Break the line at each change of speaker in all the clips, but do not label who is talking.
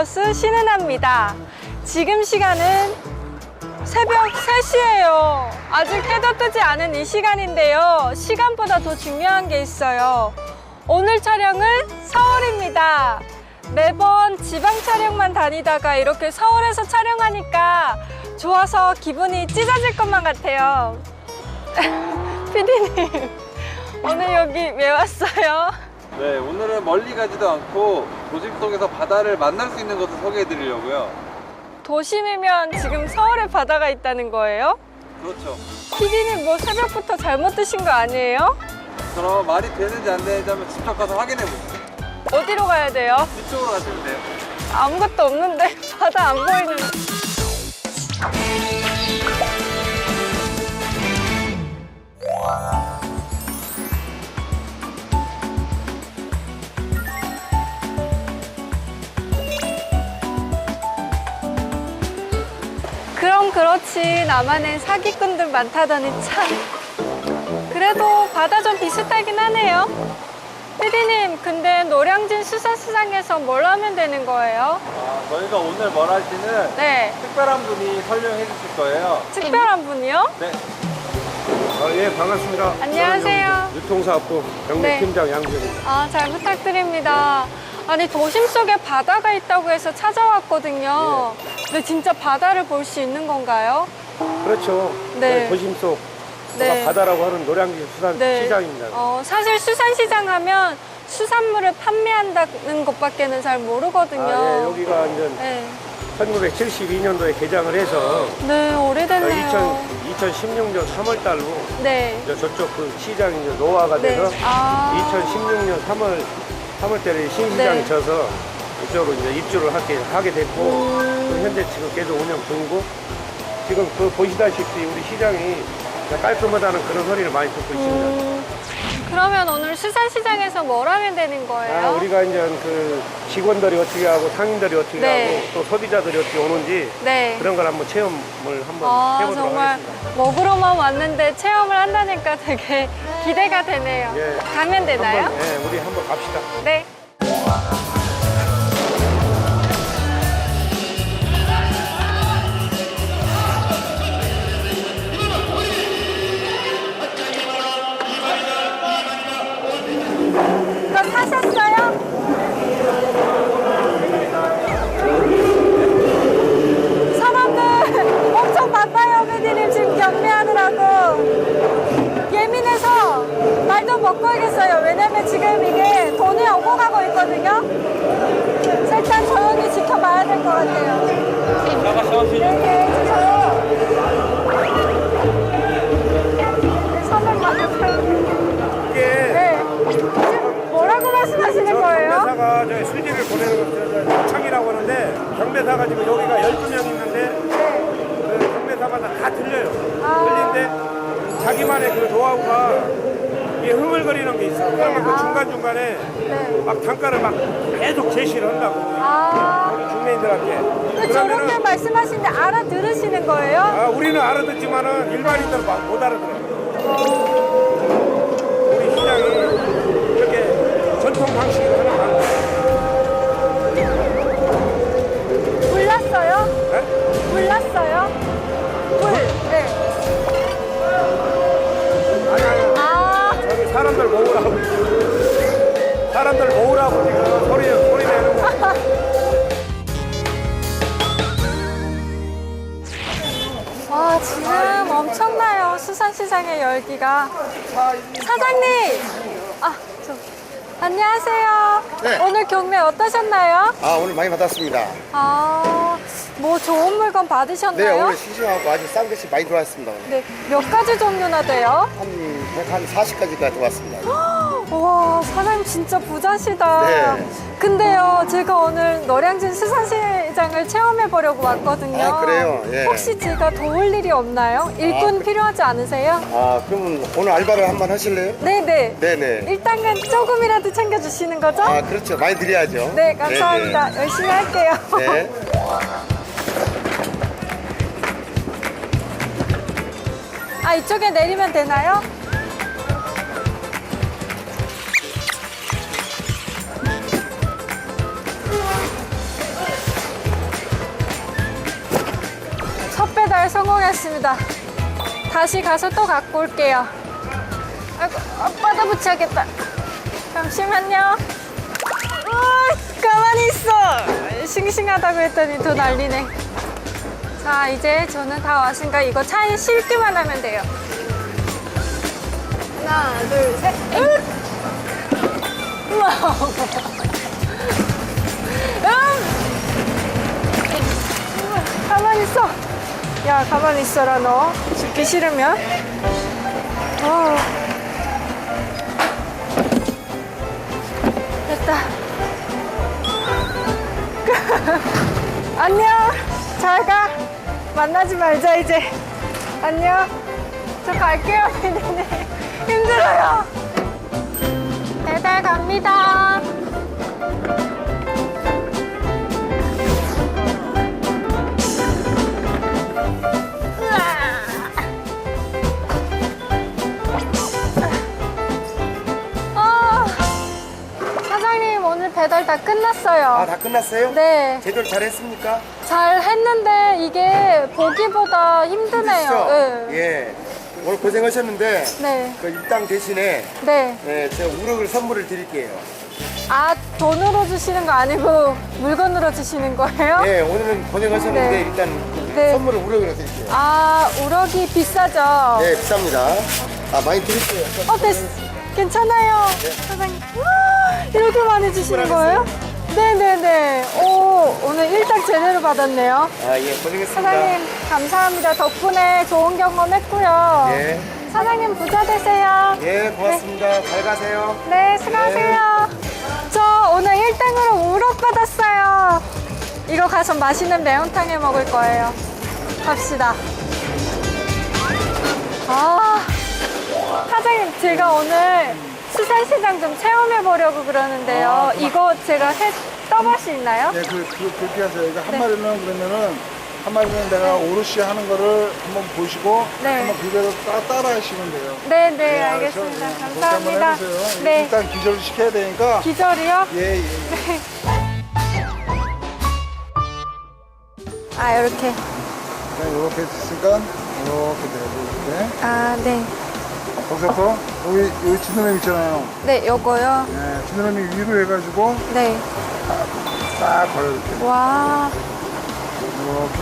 플러스 신은아입니다. 지금 시간은 새벽 3시예요. 아직 해도 뜨지 않은 이 시간인데요. 시간보다 더 중요한 게 있어요. 오늘 촬영은 서울입니다. 매번 지방 촬영만 다니다가 이렇게 서울에서 촬영하니까 좋아서 기분이 찢어질 것만 같아요. 피디님, 오늘 여기 왜 왔어요?
네, 오늘은 멀리 가지도 않고 도심 속에서 바다를 만날 수 있는 곳을 소개해 드리려고요.
도심이면 지금 서울에 바다가 있다는 거예요?
그렇죠.
피디님 뭐 새벽부터 잘못 드신 거 아니에요?
그럼 말이 되는지 안 되는지 한번 직접 가서 확인해 보세요.
어디로 가야 돼요?
이쪽으로 가시면 돼요.
아무것도 없는데 바다 안 보이는데 그렇지 나만의 사기꾼들 많다더니 참 그래도 바다 좀 비슷하긴 하네요 피디님 근데 노량진 수산시장에서 뭘 하면 되는 거예요?
아, 저희가 오늘 뭘 할지는
네
특별한 분이 설명해 주실 거예요.
특별한 분이요?
네.
아, 예, 반갑습니다.
안녕하세요.
유통사업부
네.
경매팀장 양재입니다.
아, 잘 부탁드립니다. 아니, 도심 속에 바다가 있다고 해서 찾아왔거든요. 근데 진짜 바다를 볼 수 있는 건가요?
그렇죠.
네.
도심 속
네.
바다라고 하는 노량진 수산
네.
시장입니다.
어, 사실 수산시장 하면 수산물을 판매한다는 것밖에는 잘 모르거든요.
아, 예, 여기가 이제
네.
1972년도에 개장을 해서
네, 오래됐네요.
2016년 3월 달로
네.
이제 저쪽 그 시장이 이제 노화가
네.
돼서
아.
2016년 3월 3월 달에 신시장이
네.
져서 이쪽으로 이제 입주를 하게 하게 됐고
음.
또 현재 지금 계속 운영 중이고 지금 그 보시다시피 우리 시장이 깔끔하다는 그런 소리를 많이 듣고 있습니다.
음, 그러면 오늘 수산시장에서 뭘 하면 되는 거예요?
아, 우리가 이제 그 직원들이 어떻게 하고 상인들이 어떻게
네.
하고 또 소비자들이 어떻게 오는지
네.
그런 걸 한번 체험을 한번
아,
해보도록
정말
하겠습니다.
먹으러만 왔는데 체험을 한다니까 되게 기대가 되네요.
예.
가면 되나요?
한번, 예, 우리 한번 갑시다.
네. 이게 돈이 오고 가고 있거든요. 일단 조용히 지켜봐야 될 것 같아요. 네네, 주세요. 네, 선물 네. 지금 뭐라고 말씀하시는
저
거예요?
경매사가 저 수지를 보내는 거 창이라고 하는데 경매사가 지금 여기가 12명 있는데 그 경매사마다 다 틀려요.
아.
틀린데 자기만의 그 노하우가 이게 흥얼거리는 게 있어. 그러면 그
아.
중간중간에
네.
막 단가를 막 계속 제시를 한다고.
아,
우리 중매인들한테.
그 저렇게 말씀하시는데 알아들으시는 거예요?
아, 우리는 알아듣지만은 일반인들은 막못 알아들어요. 우
와, 지금 엄청나요. 수산시장의 열기가. 사장님! 아, 저. 안녕하세요.
네.
오늘 경매 어떠셨나요?
아 오늘 많이 받았습니다.
아, 뭐 좋은 물건
네
받으셨나요?
오늘 싱싱하고 아주 싼 것이 많이 들어왔습니다. 오늘.
네, 몇 가지 종류나 돼요?
한 140까지가 들어왔습니다.
와, 사장님 진짜 부자시다.
네.
근데요, 제가 오늘 노량진 수산시장을 체험해 보려고 왔거든요.
아, 그래요? 예.
혹시 제가 도울 일이 없나요? 일꾼
그-
필요하지 않으세요?
아 그러면 오늘 알바를 한 번 하실래요?
네네.
네네.
일단은 조금이라도 챙겨주시는 거죠?
아 그렇죠. 많이 드려야죠.
네, 감사합니다. 열심히 할게요.
네, 네.
아, 이쪽에 내리면 되나요? 알겠습니다. 다시 가서 또 갖고 올게요. 아이고, 앞바다 붙여야겠다. 잠시만요. 으, 가만히 있어. 싱싱하다고 했더니 더 난리네. 자, 이제 저는 다 왔으니까 이거 차에 싣기만 하면 돼요. 하나, 둘, 셋. 으! 우와. 야, 가만히 있어라, 너. 죽기 싫으면. 어. 됐다. 안녕. 잘 가. 만나지 말자, 이제. 안녕. 저 갈게요. 힘들어요. 배달 갑니다. 배달 다 끝났어요.
아, 다 끝났어요?
네,
제대로 잘 했습니까?
잘 했는데 이게 보기보다 힘드네요. 네.
예. 오늘 고생하셨는데
네,
그 일당 대신에
네.
네, 제가 우럭을 선물을 드릴게요.
아, 돈으로 주시는 거 아니고 물건으로 주시는 거예요?
예, 오늘은 고생하셨는데
네.
일단 그
네.
선물을 우럭으로 드릴게요.
아, 우럭이 비싸죠?
네, 비쌉니다. 아, 많이 드릴게요.
어, 됐, 괜찮아요.
네.
사장님. 와, 이렇게 많이 주시는 거예요? 네네네. 오, 오늘 일당 제대로 받았네요.
아, 예, 고생했습니다.
사장님, 감사합니다. 덕분에 좋은 경험 했고요.
예.
사장님, 부자 되세요.
예, 고맙습니다. 잘 가세요.
네, 수고하세요. 저 오늘 1등으로 우럭 받았어요. 이거 가서 맛있는 매운탕 해 먹을 거예요. 갑시다. 아, 사장님, 제가 오늘 수산시장 좀 체험해 보려고 그러는데요. 이거 제가 해, 떠볼 수 있나요?
네, 그, 그, 그렇게 하세요. 그러니까 한
네.
마리는 그러면은, 한 마리는 내가 오롯이 하는 거를 한번 보시고,
네.
한번 그대로 따, 따라 하시면 돼요.
네, 네,
알았죠?
알겠습니다.
네, 그렇게
감사합니다.
해보세요.
네,
일단 기절을 시켜야 되니까.
기절이요?
예, 예.
아, 이렇게.
자, 이렇게 했으니까, 이렇게 돼요. 이렇게.
아, 네.
거기서부터, 여기, 여기 지느러미 있잖아요.
네, 요거요.
네, 지느러미 위로 해가지고,
네.
딱. 이렇게.
와.
이렇게.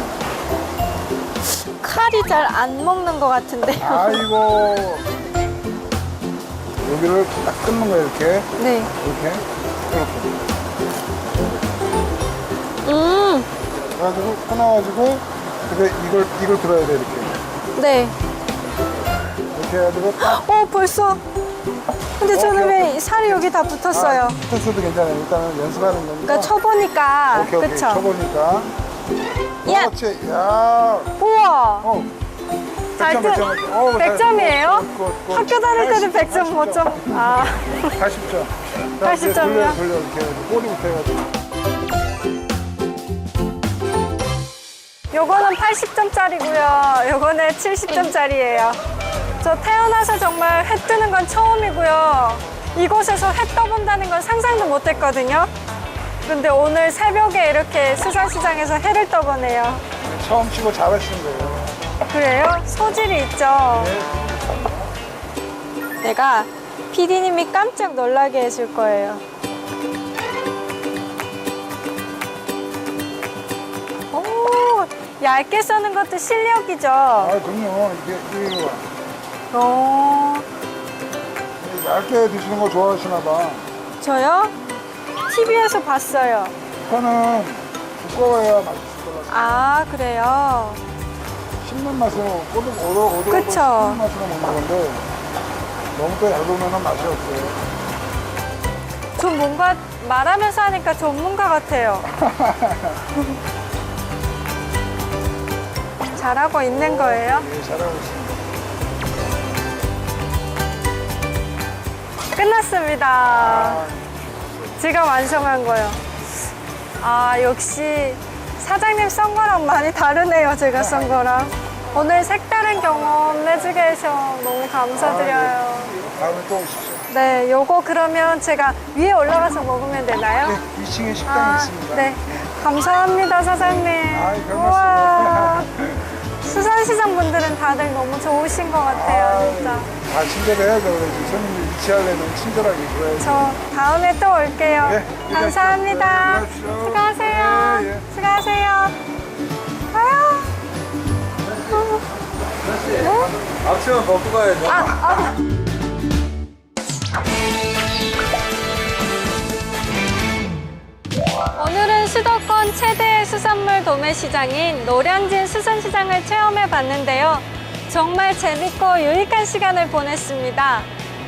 칼이 잘 안 먹는 것 같은데요.
아이고. 여기를 딱 끊는 거예요, 이렇게.
네.
이렇게. 이렇게.
음,
그래가지고 끊어가지고 근데 이걸 이걸 들어야 돼 이렇게
네.
이렇게 해가지고 딱
어, 벌써. 근데 저는
오케이,
왜 살이 여기 다 붙었어요?
아, 붙었어도 괜찮아요 일단은 연습하는 거니까
그러니까 쳐보니까.
오케이 오케이
그쵸?
쳐보니까
야.
그렇지 야
우와.
어.
잘
100점,
뜬-
100점, 100점. 어, 잘-
100점이에요?
굿, 굿, 굿.
학교 다닐 때는
80,
100점, 못 점. 아,
80점
80 점이요?
돌려 돌려 이렇게 해가지고 꼬리부터 해가지고
요거는 80점짜리고요. 요거는 70점짜리예요. 저 태어나서 정말 해 뜨는 건 처음이고요. 이곳에서 해 떠본다는 건 상상도 못 했거든요. 근데 오늘 새벽에 이렇게 수산시장에서 해를 떠보네요.
처음 치고 잘하시는 거예요
그래요? 소질이 있죠. 내가 PD님이 깜짝 놀라게 해줄 거예요. 오, 얇게 써는 것도 실력이죠.
아 그럼요 이게 이게
오,
얇게 드시는 거 좋아하시나 봐
저요? TV에서 봤어요.
이거는 두꺼워야 맛있을 거라
아, 그래요?
씹는 맛으로 꼬들 오도 오도
그쵸.
씹는 맛으로 먹는 건데 너무 또 얇으면 맛이 없어요.
좀 뭔가 말하면서 하니까 전문가 같아요. 잘하고 있는 거예요?
예, 잘하고 있습니다.
끝났습니다. 제가 완성한 거요. 아, 역시 사장님 썬 거랑 많이 다르네요, 제가 썬 거랑. 오늘 색다른 경험 해주게 해서 너무 감사드려요.
다음에 또 오십시오.
네, 요거 그러면 제가 위에 올라가서 먹으면 되나요?
네, 2층에 식당이 있습니다.
네. 감사합니다, 사장님.
아이, 별
우와.
말씀을.
수산시장 분들은 다들 너무 좋으신 것 같아요, 진짜.
다 친절해야죠. 그래서 손님들 유치하려면 친절하게 그래야죠.
저 다음에 또 올게요.
네,
감사합니다.
들어가십시오.
수고하세요.
예, 예.
수고하세요. 아유.
앞치마 벗고 가야죠.
아, 아. 오늘은 수도권 최대의 수산물 도매 시장인 노량진 수산시장을 체험해 봤는데요. 정말 재밌고 유익한 시간을 보냈습니다.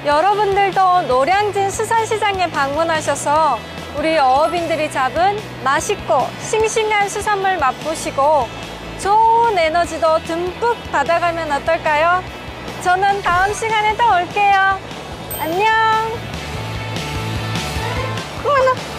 여러분들도 노량진 수산시장에 방문하셔서 우리 어업인들이 잡은 맛있고 싱싱한 수산물 맛보시고 좋은 에너지도 듬뿍 받아가면 어떨까요? 저는 다음 시간에 또 올게요. 안녕. 어머나.